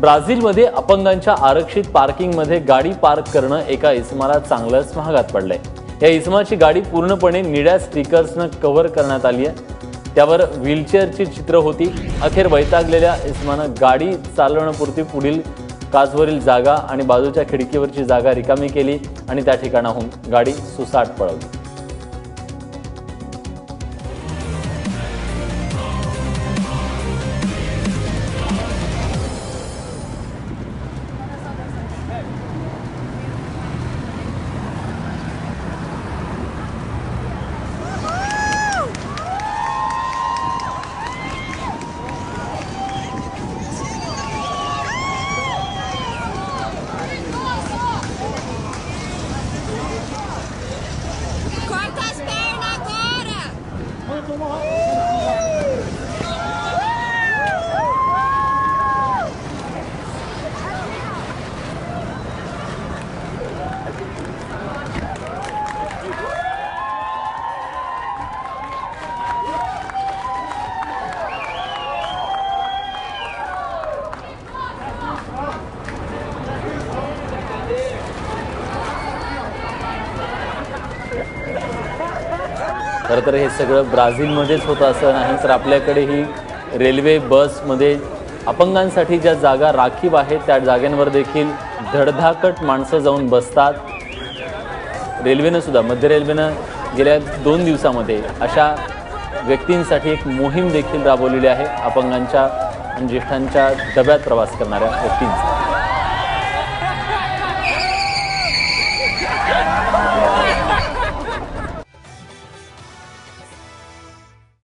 ब्राझीलमध्ये अपंगांच्या आरक्षित पार्किंगमध्ये गाडी पार्क करणं एका इसमाला चांगलंच महागात पडलंय. या इसमाची गाडी पूर्णपणे निळ्या स्टिकर्सनं कव्हर करण्यात आली आहे. त्यावर व्हीलचेअरची चित्र होती. अखेर वैतागलेल्या इस्मानं गाडी चालवण्यापुरती पुढील काचवरील जागा आणि बाजूच्या खिडकीवरची जागा रिकामी केली आणि त्या ठिकाणाहून गाडी सुसाट पळवली. tomorrow. खरं तर हे सगळं ब्राझीलमध्येच होतं असं नाही तर आपल्याकडेही रेल्वे बसमध्ये अपंगांसाठी ज्या जागा राखीव आहेत त्या जागांवर देखील धडधाकट माणसं जाऊन बसतात. रेल्वेनं सुद्धा मध्य रेल्वेनं गेल्या दोन दिवसामध्ये अशा व्यक्तींसाठी एक मोहीम देखील राबवलेली आहे अपंगांच्या ज्येष्ठांच्या डब्यात प्रवास करणाऱ्या व्यक्तींचा.